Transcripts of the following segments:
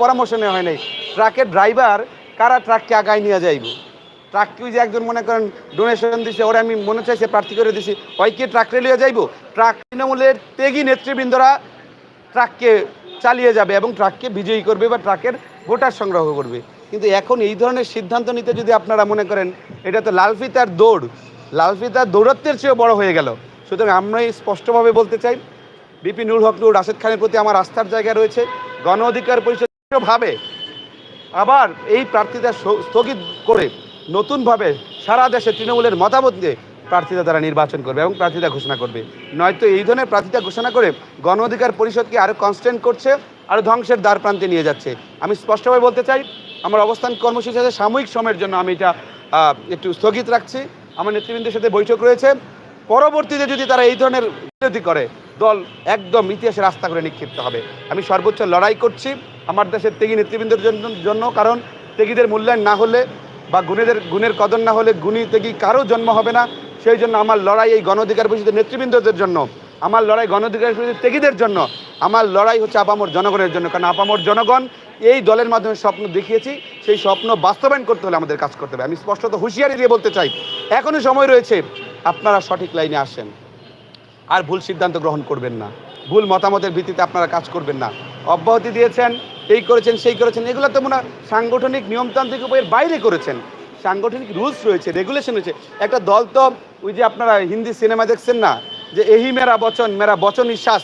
পরামর্শ নেওয়া হয় নাই। ট্রাকের ড্রাইভার কারা ট্রাককে আগায় নিয়ে যাইব? ট্রাককে যে একজন মনে করেন ডোনেশন দিছে, ওরা আমি মনে চাইছে প্রার্থী করে দিছি, ওই কি ট্রাক রেলিয়ে যাইব? ট্রাক তৃণমূলের ত্যাগী নেতৃবৃন্দরা ট্রাককে চালিয়ে যাবে এবং ট্রাককে বিজয়ী করবে বা ট্রাকের ভোটার সংগ্রহ করবে। কিন্তু এখন এই ধরনের সিদ্ধান্ত নিতে যদি আপনারা মনে করেন, এটা তো লালফিতার দৌড়। লালফিতার দৌড়ত্বের চেয়েও বড় হয়ে গেল। সুতরাং আমরা এই স্পষ্টভাবে বলতে চাই, বিপি নুর হক নুর রাশেদ খানের প্রতি আমার আস্থার জায়গা রয়েছে। গণ অধিকার পরিষদ ভাবে আবার এই প্রার্থীতা স- স্থগিত করে নতুনভাবে সারা দেশে তৃণমূলের মতামত দিয়ে প্রার্থীরা তারা নির্বাচন করবে এবং প্রার্থীরা ঘোষণা করবে। নয়তো এই ধরনের প্রার্থীতা ঘোষণা করে গণ অধিকার পরিষদকে আরও কনস্ট্যান্ট করছে আরও ধ্বংসের দ্বার প্রান্তে নিয়ে যাচ্ছে। আমি স্পষ্টভাবে বলতে চাই, আমার অবস্থান কর্মসূচি আছে, সাময়িক সময়ের জন্য আমি এটা একটু স্থগিত রাখছি। আমার নেতৃবৃন্দের সাথে বৈঠক রয়েছে। পরবর্তীতে যদি তারা এই ধরনের বিরোধী করে, দল একদম ইতিহাসে রাস্তা করে নিক্ষিপ্ত হবে। আমি সর্বোচ্চ লড়াই করছি। আমার দেশের তেগি নেতৃবৃন্দের জন্য কারণ তেগিদের মূল্যায়ন না হলে বা গুণীদের গুণের কদর না হলে গুণী ত্যাগী কারও জন্ম হবে না। সেই জন্য আমার লড়াই এই গণ অধিকার পরিষদের নেতৃবৃন্দদের জন্য, আমার লড়াই গণ অধিকার পরিষদের ত্যাগীদের জন্য, আমার লড়াই হচ্ছে আপামর জনগণের জন্য, কারণ আপামর জনগণ এই দলের মাধ্যমে স্বপ্ন দেখিয়েছি, সেই স্বপ্ন বাস্তবায়ন করতে হলে আমাদের কাজ করতে হবে। আমি স্পষ্টত হুঁশিয়ারি দিয়ে বলতে চাই এখনও সময় রয়েছে, আপনারা সঠিক লাইনে আসেন। আর ভুল সিদ্ধান্ত গ্রহণ করবেন না। ভুল মতামতের ভিত্তিতে আপনারা কাজ করবেন না। অব্যাহতি দিয়েছেন এই করেছেন, সেই করেছেন। এগুলো তো মনে সাংগঠনিক নিয়মতান্ত্রিক উপায়ের বাইরে করেছেন। সাংগঠনিক রুলস রয়েছে রেগুলেশন রয়েছে। একটা দল তো ওই যে আপনারা হিন্দি সিনেমা দেখছেন না, যে এহি মেরা বচন মেরা বচন নিঃশ্বাস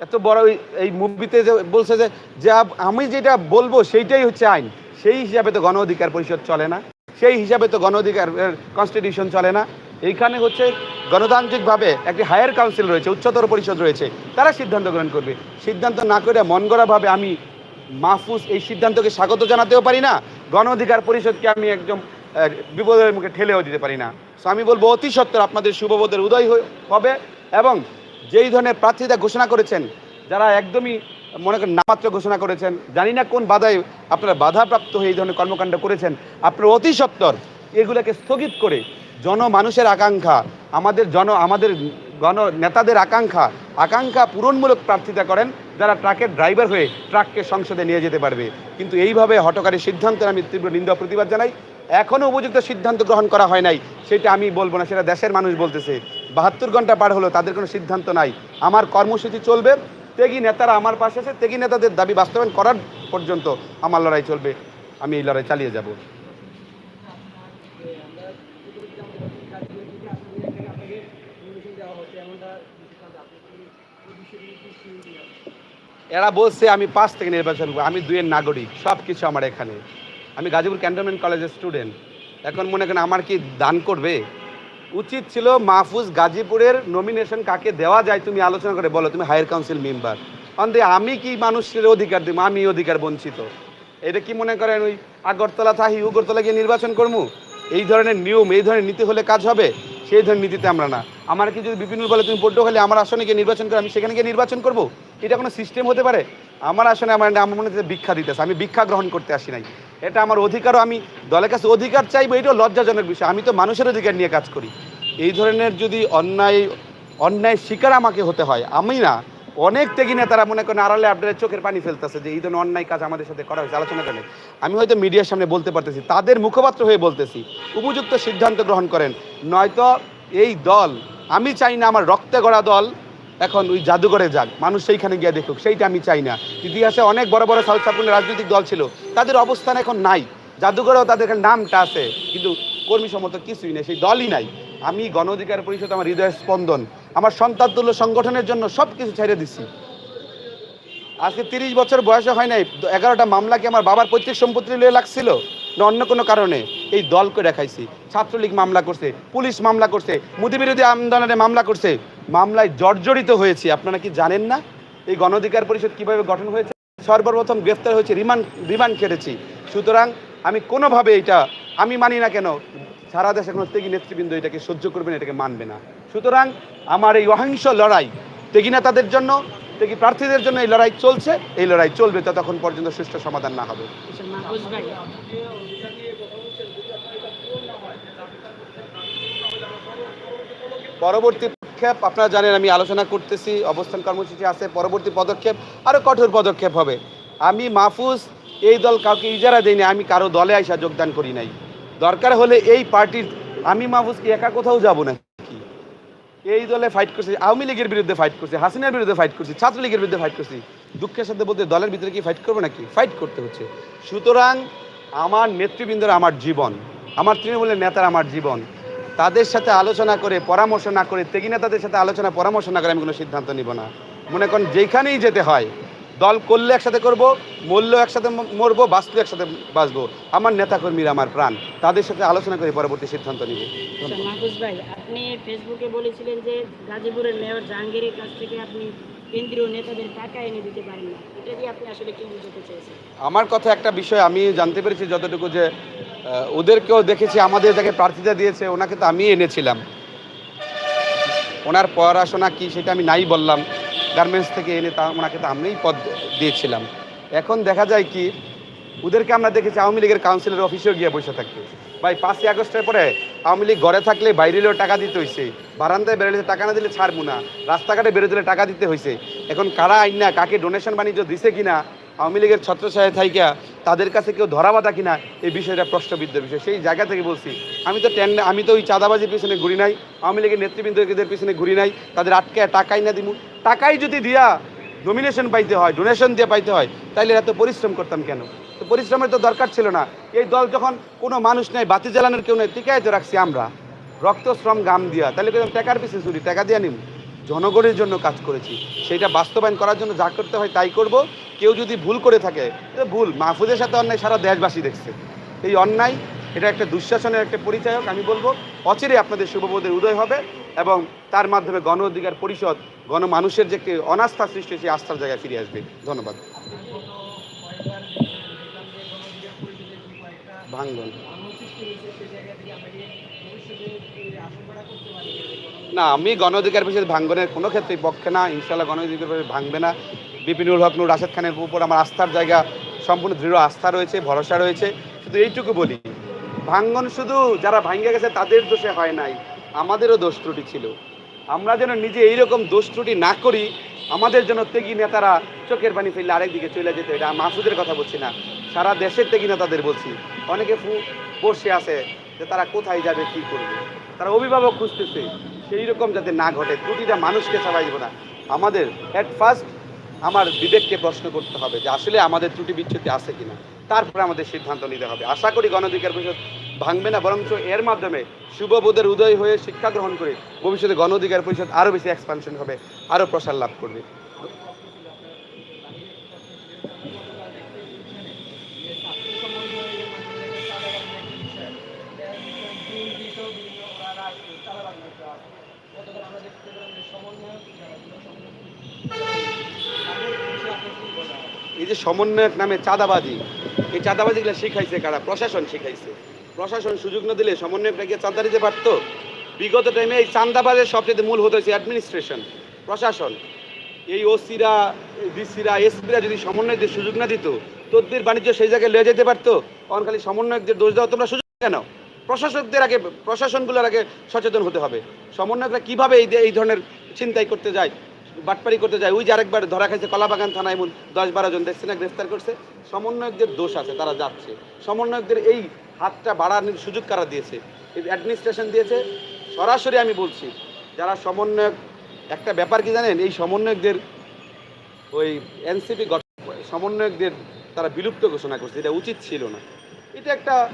এত বড় ওই- এই মুভিতে যে বলছে যে, যা আমি যেটা বলব সেইটাই হচ্ছে আইন। সেই হিসাবে তো গণ অধিকার পরিষদ চলে না। সেই হিসাবে তো গণ অধিকার কনস্টিটিউশন চলে না। এইখানে হচ্ছে গণতান্ত্রিকভাবে একটি হায়ার কাউন্সিল রয়েছে, উচ্চতর পরিষদ রয়েছে। তারা সিদ্ধান্ত গ্রহণ করবে। সিদ্ধান্ত না করে মন গড়াভাবে আমি মাহফুজ এই সিদ্ধান্তকে স্বাগত জানাতেও পারি না, গণ অধিকার পরিষদকে আমি একদম বিপদের মুখে ঠেলেও দিতে পারি না। সো আমি বলব অতি সত্তর আপনাদের শুভবোধের উদয় হবে এবং যেই ধরনের প্রার্থীতা ঘোষণা করেছেন, যারা একদমই মনে করেন নামাত্র ঘোষণা করেছেন, জানি না কোন বাধায় আপনারা বাধাপ্রাপ্ত হয়ে এই ধরনের কর্মকাণ্ড করেছেন, আপনারা অতি সত্তর এগুলোকে স্থগিত করে জনমানুষের আকাঙ্ক্ষা, আমাদের জন, আমাদের গণ নেতাদের আকাঙ্ক্ষা আকাঙ্ক্ষা পূরণমূলক প্রার্থিতা করেন যারা ট্রাকের ড্রাইভার হয়ে ট্রাককে সংসদে নিয়ে যেতে পারবে। কিন্তু এইভাবে হটকারী সিদ্ধান্তের আমি তীব্র নিন্দা প্রতিবাদ জানাই। এখনও উপযুক্ত সিদ্ধান্ত গ্রহণ করা হয় নাই, সেটা আমি বলব না, সেটা দেশের মানুষ বলতেছে। বাহাত্তর ঘণ্টা পার হলো, তাদের কোনো সিদ্ধান্ত নাই। আমার কর্মসূচি চলবে, ত্যাগী নেতারা আমার পাশে আছে, ত্যাগী নেতাদের দাবি বাস্তবায়ন করার পর্যন্ত আমার লড়াই চলবে। আমি এই লড়াই চালিয়ে যাব। এরা বলছে আমি পাঁচ থেকে নির্বাচন করব। আমি দুইয়ের নাগরিক সব কিছু আমার এখানে। আমি গাজীপুর ক্যান্টনমেন্ট কলেজের স্টুডেন্ট এখন মনে করেন আমার কি দান করবে? উচিত ছিল মাহফুজ গাজীপুরের নমিনেশন কাকে দেওয়া যায় তুমি আলোচনা করে বলো, তুমি হায়ার কাউন্সিল মেম্বার অন্তে আমি কি মানুষের অধিকার দিব? আমি অধিকার বঞ্চিত। এটা কি মনে করেন ওই আগরতলা থাহি, উগরতলা গিয়ে নির্বাচন করব? এই ধরনের নিয়ম, এই ধরনের নীতি হলে কাজ হবে? সেই ধরনের নীতিতে আমরা না। আমার কি যদি বিপিনুল বলে তুমি পট্টখালি আমার আসনে গিয়ে নির্বাচন করো, আমি সেখানে গিয়ে নির্বাচন করব? এটা কোনো সিস্টেম হতে পারে? আমার আসনে আমার আমার মনে হচ্ছে ভিক্ষা দিতেছে, আমি ভিক্ষা গ্রহণ করতে আসি নাই। এটা আমার অধিকারও, আমি দলের কাছে অধিকার চাইব, এটাও লজ্জাজনক বিষয়। আমি তো মানুষের অধিকার নিয়ে কাজ করি। এই ধরনের যদি অন্যায় অন্যায় শিকার আমাকে হতে হয়, আমি না অনেক ত্যাগী নেতারা মনে করেন আড়ালে আপনাদের চোখের পানি ফেলতেছে যে এই ধরনের অন্যায় কাজ আমাদের সাথে করা হয়েছে। আলোচনা করেন আমি হয়তো মিডিয়ার সামনে বলতে পারতেছি, তাদের মুখপাত্র হয়ে বলতেছি, উপযুক্ত সিদ্ধান্ত গ্রহণ করেন। নয়তো এই দল, আমি চাই না আমার রক্তে গড়া দল, এখন ওই জাদুঘরে যাক, মানুষ সেইখানে গিয়ে দেখুক, সেইটা আমি চাই না। ইতিহাসে অনেক বড় বড় সাউথ রাজনৈতিক দল ছিল, তাদের অবস্থান এখন নাই। জাদুঘরেও তাদের নামটা আছে, কিন্তু কর্মী সমর্থক কিছুই নেই, সেই দলই নাই। আমি গণ অধিকার পরিষদ, আমার হৃদয়ের স্পন্দন আমার সন্তান তুল্য সংগঠনের জন্য সব কিছু ছেড়ে দিচ্ছি আজকে তিরিশ বছর বয়সে হয় নাই, এগারোটা মামলা কি আমার বাবার পৈতৃক সম্পত্তি লিয়ে লাগছিল না অন্য কোনো কারণে? এই দলকে দেখাইছি, ছাত্রলীগ মামলা করছে, পুলিশ মামলা করছে মুদি বিরোধী আন্দোলনে মামলা করছে, মামলায় জর্জরিত হয়েছি, আপনারা কি জানেন না? এই গণ অধিকার পরিষদ কীভাবে গঠন হয়েছে? সর্বপ্রথম গ্রেফতার হয়েছে, রিমান্ড রিমান্ড কেটেছি। সুতরাং আমি কোনোভাবে এটা, আমি মানি না কেন সারা দেশে কোনো ত্যাগী নেতৃবৃন্দ এটাকে সহ্য করবে না, এটাকে মানবে না। সুতরাং আমার এই অহিংস লড়াই ত্যাগী নেতাদের জন্য, ত্যাগী প্রার্থীদের জন্য এই লড়াই চলছে, এই লড়াই চলবে ততক্ষণ পর্যন্ত সুষ্ঠু সমাধান না হবে। পরবর্তী পদক্ষেপ, আপনারা জানেন আমি আলোচনা করতেছি, অবস্থান কর্মসূচি আছে, পরবর্তী পদক্ষেপ আরও কঠোর পদক্ষেপ হবে। আমি মাহফুজ, এই দল কাউকে ইজারা দেয়নি আমি কারও দলে আইসা যোগদান করি নাই। দরকার হলে এই পার্টির আমি মাহফুজ কি একা কোথাও যাব না কি? এই দলে ফাইট করছি, আওয়ামী লীগের বিরুদ্ধে ফাইট করছি, হাসিনার বিরুদ্ধে ফাইট করছি, ছাত্রলীগের বিরুদ্ধে ফাইট করছি, দুঃখের সাথে বলতে দলের ভিতরে কি ফাইট করব নাকি? ফাইট করতে হচ্ছে। সুতরাং আমার নেতৃবৃন্দর আমার জীবন, আমার তৃণমূলের নেতার আমার জীবন। তাদের সাথে আলোচনা করে, পরামর্শ না করে, তেগি নেতাদের সাথে আলোচনা, পরামর্শ না করে আমি কোনো সিদ্ধান্ত নিব না। মনে করেন যেখানেই যেতে হয় দল করলে একসাথে করব মরলেও একসাথে মরবো বাঁচলেও একসাথে বাঁচবো। আমার নেতাকর্মীরা আমার প্রাণ। তাদের সাথে আলোচনা করে পরবর্তী সিদ্ধান্ত নিব। আচ্ছা, মাহফুজ ভাই আপনি ফেসবুকে বলেছিলেন যে গাজীপুরের মেয়র জাহাঙ্গীরের কাছ থেকে আপনি কেন্দ্রীয় নেতাদের টাকা এনে দিতে পারেন না। এটা দিয়ে আপনি আসলে কি বুঝতে চেয়েছেন? আমার কথা একটা বিষয় আমি জানতে পেরেছি যতটুকু যে ওদেরকেও দেখেছি আমাদের যাকে প্রার্থীতা দিয়েছে ওনাকে তো আমি এনেছিলাম। ওনার পড়াশোনা কি সেটা আমি নাই বললাম। গার্মেন্টস থেকে এনে তা ওনাকে তো আমিই পদ দিয়েছিলাম। এখন দেখা যায় কি, ওদেরকে আমরা দেখেছি আওয়ামী লীগের কাউন্সিলের অফিসেও গিয়ে বসে থাকতে। ভাই, পাঁচই আগস্টের পরে আওয়ামী লীগ ঘরে থাকলে বাইরেলেও টাকা দিতে হয়েছে বারান্দায় বেরোলে টাকা না দিলে ছাড়বো না, রাস্তাঘাটে বেরোলে টাকা দিতে হয়েছে এখন কারা আইন না, কাকে ডোনেশন বাণিজ্য দিছে কিনা, আওয়ামী লীগের ছত্রছায়া থাইকা তাদের কাছে কেউ ধরা বাঁধা কিনা এই বিষয়টা প্রশ্নবিদ্ধ বিষয়। সেই জায়গা থেকে বলছি, আমি তো টেন্ড আমি তো ওই চাঁদাবাজির পিছনে ঘুরি নাই, আওয়ামী লীগের নেতৃবৃন্দদের পিছনে ঘুরি নাই, তাদের আটকে টাকাই না দিব টাকাই যদি দিয়া নমিনেশন পাইতে হয় ডোনেশন দিয়ে পাইতে হয়, তাইলে এত পরিশ্রম করতাম কেন? তো পরিশ্রমের তো দরকার ছিল না। এই দল যখন কোনো মানুষ নেই, বাতি জ্বালানোর কেউ নেই, টিকায় তো রাখছি আমরা। রক্ত শ্রম গাম দিয়া তাহলে টাকার পিছিয়ে চুরি, টাকা দিয়া নিম। জনগণের জন্য কাজ করেছি। সেইটা বাস্তবায়ন করার জন্য যা করতে হয় তাই করব। কেউ যদি ভুল করে থাকে ভুল, মাহফুজের সাথে অন্যায় সারা দেশবাসী দেখছে। এই অন্যায়, এটা একটা দুঃশাসনের একটা পরিচায়ক, আমি বলব, অচিরে আপনাদের শুভবোধের উদয় হবে এবং তার মাধ্যমে গণ অধিকার পরিষদ গণমানুষের যে একটি অনাস্থা সৃষ্টি, সেই আস্থার জায়গায় ফিরে আসবে। ধন্যবাদ। ভাঙ্গন না, আমি গণ অধিকার পরিষদ ভাঙ্গনের কোনো ক্ষেত্রেই পক্ষে না ইনশাল্লাহ গণ অধিকার পরিষদ ভাঙবে না। বিপিনুল হক, নূর রাশেদ খানের উপর আমার আস্থার জায়গা, সম্পূর্ণ দৃঢ় আস্থা রয়েছে, ভরসা রয়েছে। শুধু এইটুকু বলি ভাঙ্গন শুধু যারা ভাঙ্গে গেছে, তাদের দোষে হয় নাই। আমাদেরও দোষ ত্রুটি ছিল। আমরা যেন নিজে এইরকম দোষ ত্রুটি না করি, আমাদের জন্য তেগি নেতারা চোখের পানি ফেললে আরেকদিকে চলে যেতে এটা মাসুদের কথা বলছি না, সারা দেশের তেগি নেতাদের বলছি। অনেকে ফু বসে আছে যে তারা কোথায় যাবে, কি করবে? তারা অভিভাবক খুঁজতেছে সেই রকম যাতে না ঘটে, ত্রুটিটা মানুষকে চাপাই দেবো না। আমাদের অ্যাট ফার্স্ট আমার বিবেককে প্রশ্ন করতে হবে যে আসলে আমাদের ত্রুটি বিচ্ছুতি আছে কিনা। তারপরে আমাদের সিদ্ধান্ত নিতে হবে। আশা করি গণঅধিকার পরিষদ ভাঙবে না, বরঞ্চ এর মাধ্যমে শুভবোধের উদয় হয়ে শিক্ষা গ্রহণ করে ভবিষ্যতে গণ অধিকার পরিষদ আরও বেশি এক্সপানশন হবে আরও প্রসার লাভ করবে। এই যে সমন্বয়ক নামে চাঁদাবাজি এই চাঁদাবাজিগুলো শিখাইছে কারা? প্রশাসন শিখাইছে। প্রশাসন সুযোগ না দিলে সমন্বয়করা গিয়ে চাঁদা দিতে পারতো? বিগত টাইমে এই চাঁদাবাজের সবচেয়ে মূল হতে হচ্ছে অ্যাডমিনিস্ট্রেশন প্রশাসন। এই ওসিরা, ডিসিরা, এসপিরা যদি সমন্বয়কদের সুযোগ না দিত তোদের বাণিজ্য সেই জায়গায় লয়ে যেতে পারতো? তখন খালি সমন্বয়কদের দোষ দেওয়া তোমরা সুযোগ কেন? প্রশাসকদের আগে, প্রশাসনগুলোর আগে সচেতন হতে হবে। সমন্বয়করা কীভাবে এই এই ধরনের চিন্তাই করতে যায়? বাটপারি করতে যায়। ওই যে আরেকবার ধরা খাইছে কলাবাগান থানায় এমন দশ বারো জন। দেখছে না? গ্রেফতার করছে। সমন্বয়কদের দোষ আছে, তারা যাচ্ছে। সমন্বয়কদের এই হাতটা বাড়ানোর সুযোগ কারা দিয়েছে? অ্যাডমিনিস্ট্রেশন দিয়েছে। সরাসরি আমি বলছি, যারা সমন্বয়ক, একটা ব্যাপার কি জানেন? এই সমন্বয়কদের ওই এনসিপি সমন্বয়কদের তারা বিলুপ্ত ঘোষণা করছে। এটা উচিত ছিল না। এটা একটা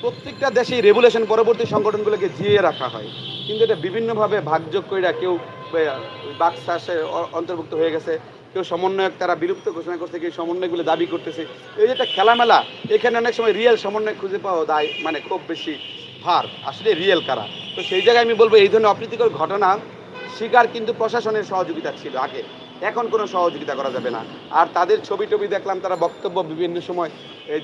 প্রত্যেকটা দেশেই রেগুলেশন পরবর্তী সংগঠনগুলোকে জিয়ে রাখা হয়। কিন্তু এটা বিভিন্নভাবে ভাগযোগ করে কেউ বাক্সাসে অন্তর্ভুক্ত হয়ে গেছে। কেউ সমন্বয়ক তারা বিলুপ্ত ঘোষণা করছে, কেউ সমন্বয়গুলো দাবি করতেছে। এই যে একটা খেলামেলা, এখানে অনেক সময় রিয়েল সমন্বয় খুঁজে পাওয়া দায় মানে খুব বেশি ভার। আসলে রিয়েল কারা? তো সেই জায়গায় আমি বলব, এই ধরনের অপ্রীতিকর ঘটনা শিকার কিন্তু প্রশাসনের সহযোগিতা ছিল আগে। এখন কোনো সহযোগিতা করা যাবে না। আর তাদের ছবি টবি দেখলাম, তারা বক্তব্য বিভিন্ন সময়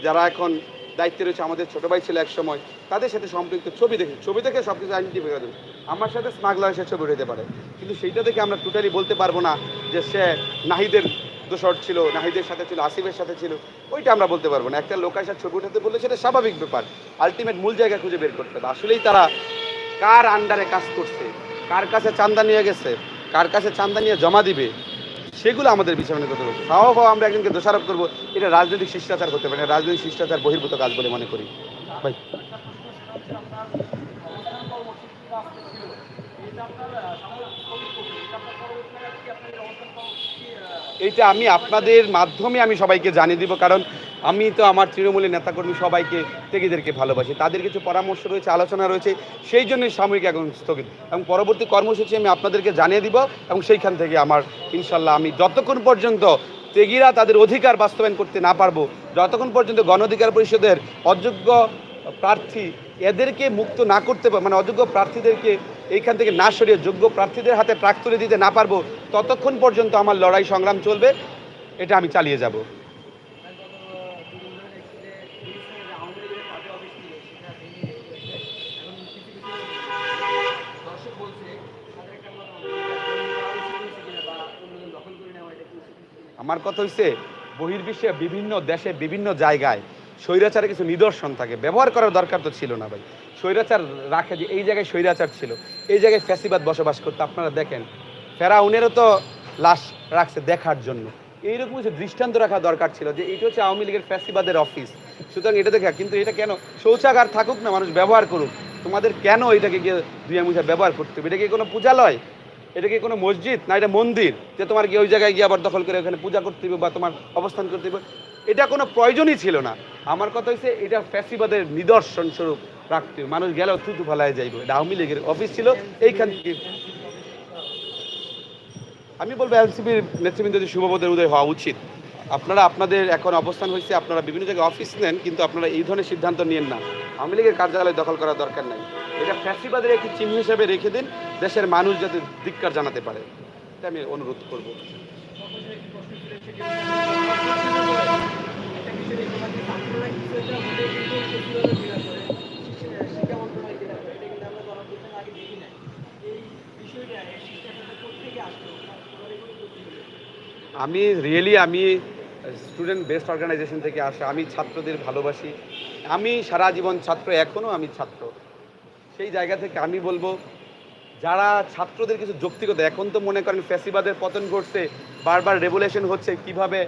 যারা এখন দায়িত্বে রয়েছে আমাদের ছোট ভাই ছিল এক সময় তাদের সাথে সম্পৃক্ত ছবি দেখে ছবি দেখে সব কিছু আইডেন্টিফাই করে দেবে। আমার সাথে স্মাগলার সে ছবি উঠাতে পারে। কিন্তু সেইটা থেকে আমরা টোটালি বলতে পারব না যে সে নাহিদের দোষর ছিল, নাহিদের সাথে ছিল, আসিফের সাথে ছিল। ওইটা আমরা বলতে পারব না। একটা লোক এসে ছবি উঠাতে বললে সেটা স্বাভাবিক ব্যাপার। আলটিমেট মূল জায়গা খুঁজে বের করতে হবে। আসলেই তারা কার আন্ডারে কাজ করছে? কার কাছে চান্দা নিয়ে গেছে? কার কাছে চান্দা নিয়ে জমা দিবে? সেগুলো আমাদের বিচারণা করতে হবে। হাওয়া আমরা একজনকে দোষারোপ করব, এটা রাজনৈতিক শিষ্টাচার করতে পারে না রাজনৈতিক শিষ্টাচার বহির্ভূত কাজ বলে মনে করি। ভাই। এইটা আমি আপনাদের মাধ্যমে আমি সবাইকে জানিয়ে দিব, কারণ আমি তো আমার তৃণমূলের নেতাকর্মী সবাইকে তেগিদেরকে ভালোবাসি। তাদের কিছু পরামর্শ রয়েছে, আলোচনা রয়েছে, সেই জন্যই সাময়িক এখন স্থগিত। এবং পরবর্তী কর্মসূচি আমি আপনাদেরকে জানিয়ে দিব এবং সেইখান থেকে আমার, ইনশাল্লাহ আমি যতক্ষণ পর্যন্ত তেগিরা তাদের অধিকার বাস্তবায়ন করতে না পারব, যতক্ষণ পর্যন্ত গণ অধিকার পরিষদের অযোগ্য প্রার্থী এদেরকে মুক্ত না করতে মানে অযোগ্য প্রার্থীদেরকে এইখান থেকে না সরিয়ে যোগ্য প্রার্থীদের হাতে ট্রাক তুলে দিতে না পারব, ততক্ষণ পর্যন্ত আমার লড়াই সংগ্রাম চলবে, এটা আমি চালিয়ে যাব। আমার কথা হচ্ছে বহির্বিশ্বে বিভিন্ন দেশে বিভিন্ন জায়গায় স্বৈরাচারের কিছু নিদর্শন থাকে। ব্যবহার করার দরকার তো ছিল না ভাই। স্বৈরাচার রাখে যে এই জায়গায় স্বৈরাচার ছিল, এই জায়গায় ফ্যাসিবাদ বসবাস করতে। আপনারা দেখেন, ফেরাউনেরও তো লাশ রাখছে দেখার জন্য। এইরকম কিছু দৃষ্টান্ত রাখা দরকার ছিল যে এটা হচ্ছে আওয়ামী লীগের ফ্যাসিবাদের অফিস সুতরাং এটা দেখা, কিন্তু এটা কেন? শৌচাগার থাকুক না, মানুষ ব্যবহার করুক। তোমাদের কেন এটাকে গিয়ে দুই মুছা ব্যবহার করতে হবে? এটা কি কোনো পূজালয়? এটা কি কোনো মসজিদ না এটা মন্দির যে তোমার গিয়ে ওই জায়গায় গিয়ে আবার দখল করে ওখানে পূজা করতে হবে বা তোমার অবস্থান করতে হবে এটা কোনো প্রয়োজনই ছিল না। আমার কথা হচ্ছে এটা ফ্যাসিবাদের নিদর্শন স্বরূপ রাখতে। মানুষ গেলেও থুতু ফেলায় যাইব। এটা আওয়ামী লীগের অফিস ছিল, এইখান থেকে। আমি বলব এনসিপির নেতৃবৃন্দের শুভবোধের উদয় হওয়া উচিত। আপনারা, আপনাদের এখন অবস্থান হয়েছে আপনারা বিভিন্ন জায়গায় অফিস নেন, কিন্তু আপনারা এই ধরনের সিদ্ধান্ত নিয়েন না। আওয়ামী লীগের কার্যালয় দখল করার দরকার নাই। এটা ফ্যাসিবাদের একটি চিহ্ন হিসেবে রেখে দিন। দেশের মানুষ যাতে ধিক্কার জানাতে পারে, এটা আমি অনুরোধ করব। আমি রিয়েলি আমি স্টুডেন্ট বেস্ট অর্গানাইজেশন থেকে আসা, আমি ছাত্রদের ভালোবাসি। আমি সারা জীবন ছাত্র এখনও আমি ছাত্র। সেই জায়গা থেকে আমি বলব যারা ছাত্রদের কিছু যৌক্তিকতা, এখন তো মনে করেন ফ্যাসিবাদের পতন ঘটছে, বারবার রেগুলেশন হচ্ছে, কীভাবে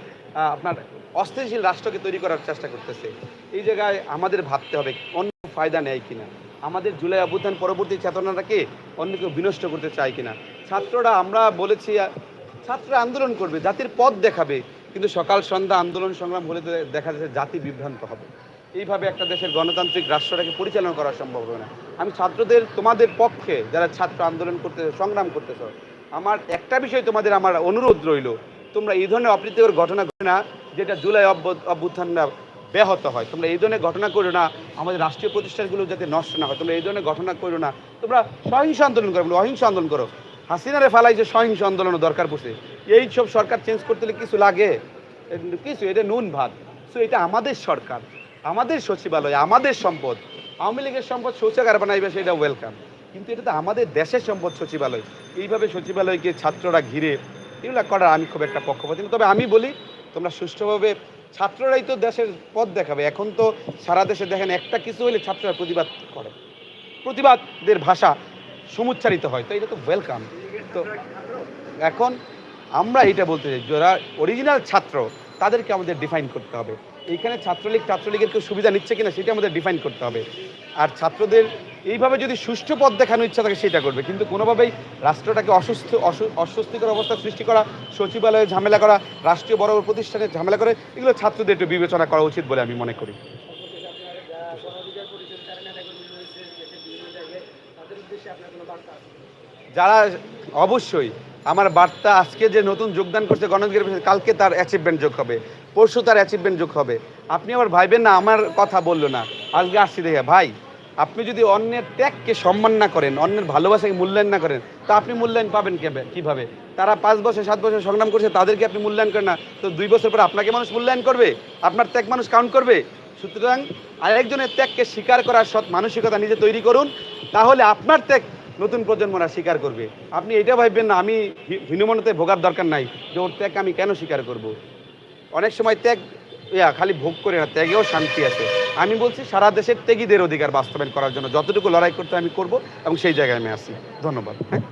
আপনার অস্থিতিশীল রাষ্ট্রকে তৈরি করার চেষ্টা করতেছে। এই জায়গায় আমাদের ভাবতে হবে, অন্য ফায়দা নেয় কিনা? আমাদের জুলাই অভ্যুত্থান পরবর্তী চেতনাটাকে অন্য কেউ বিনষ্ট করতে চায় কিনা? ছাত্ররা, আমরা বলেছি ছাত্ররা আন্দোলন করবে, জাতির পথ দেখাবে, কিন্তু সকাল সন্ধ্যা আন্দোলন সংগ্রাম হলে দেখা যাচ্ছে জাতি বিভ্রান্ত হবে। এইভাবে একটা দেশের গণতান্ত্রিক রাষ্ট্রটাকে পরিচালনা করা সম্ভব হবে না। আমি ছাত্রদের, তোমাদের পক্ষে যারা ছাত্র আন্দোলন করতে, সংগ্রাম করতেছ, আমার একটা বিষয় তোমাদের আমার অনুরোধ রইল, তোমরা এই ধরনের অপ্রীতিকর ঘটনা ঘটে না, যেটা জুলাই অভ্য- অভ্যুত্থানটা ব্যাহত হয়। তোমরা এই ধরনের ঘটনা করো না, আমাদের রাষ্ট্রীয় প্রতিষ্ঠানগুলো যাতে নষ্ট না হয়। তোমরা এই ধরনের ঘটনা করো না, তোমরা সহিংস আন্দোলন করো, অহিংস আন্দোলন করো। হাসিনারে ফালাই যে সহিংস আন্দোলনও দরকার পড়ছে, এই সব সরকার চেঞ্জ করতে হলে কিছু লাগে? কিছু, এটা নুন ভাত। সো এটা আমাদের সরকার। আমাদের সচিবালয়, আমাদের সম্পদ, আওয়ামী লীগের সম্পদ শৌচাগার বানাইবে সেটা ওয়েলকাম কিন্তু এটা তো আমাদের দেশের সম্পদ সচিবালয়। এইভাবে সচিবালয়কে ছাত্ররা ঘিরে এগুলো করার আমি খুব একটা পক্ষপাতি তবে আমি বলি, তোমরা সুষ্ঠুভাবে ছাত্ররাই তো দেশের পথ দেখাবে। এখন তো সারা দেশে দেখেন একটা কিছু হলে ছাত্ররা প্রতিবাদ করে। প্রতিবাদের ভাষা সমুচ্চারিত হয়, তো এটা তো ওয়েলকাম তো এখন আমরা এটা বলতে চাই, যারা অরিজিনাল ছাত্র, তাদেরকে আমাদের ডিফাইন করতে হবে। এইখানে ছাত্রলীগ, ছাত্রলীগের কেউ সুবিধা নিচ্ছে কিনা সেটা আমাদের ডিফাইন করতে হবে। আর ছাত্রদের এইভাবে যদি সুষ্ঠু পথ দেখানোর ইচ্ছা থাকে, সেটা করবে। কিন্তু কোনোভাবেই রাষ্ট্রটাকে অসুস্থ অস্বস্তিকর অবস্থা সৃষ্টি করা, সচিবালয়ে ঝামেলা করা, রাষ্ট্রীয় বড় বড় প্রতিষ্ঠানে ঝামেলা করে, এগুলো ছাত্রদের একটু বিবেচনা করা উচিত বলে আমি মনে করি। যারা, অবশ্যই আমার বার্তা আজকে যে নতুন যোগদান করছে গণতন্ত্রের কালকে তার অ্যাচিভমেন্ট যোগ হবে। পরশু তার অ্যাচিভমেন্ট যোগ হবে। আপনি আবার ভাইবেন না, আমার কথা বলল না। আজকে আসছি দেখে, ভাই, আপনি যদি অন্যের ত্যাগকে সম্মান না করেন, অন্যের ভালোবাসাকে মূল্যায়ন না করেন, তা আপনি মূল্যায়ন পাবেন কীভাবে? তারা পাঁচ বছর, সাত বছর সংগ্রাম করছে, তাদেরকে আপনি মূল্যায়ন করেন না। তো দুই বছর পরে আপনাকে মানুষ মূল্যায়ন করবে? আপনার ত্যাগ মানুষ কাউন্ট করবে? সুতরাং আরেকজনের ত্যাগকে স্বীকার করার সৎ মানসিকতা নিজে তৈরি করুন, তাহলে আপনার ত্যাগ নতুন প্রজন্মরা স্বীকার করবে। আপনি এটা ভাববেন না, আমি হি- হীনমন্যতায় ভোগার দরকার নাই যে ওর ত্যাগ আমি কেন স্বীকার করব। অনেক সময় ত্যাগ, ইয়া, খালি ভোগ করে না, ত্যাগেও শান্তি আছে। আমি বলছি সারা দেশের ত্যাগীদের অধিকার বাস্তবায়ন করার জন্য যতটুকু লড়াই করতে আমি করব এবং সেই জায়গায় আমি আসি ধন্যবাদ। হ্যাঁ?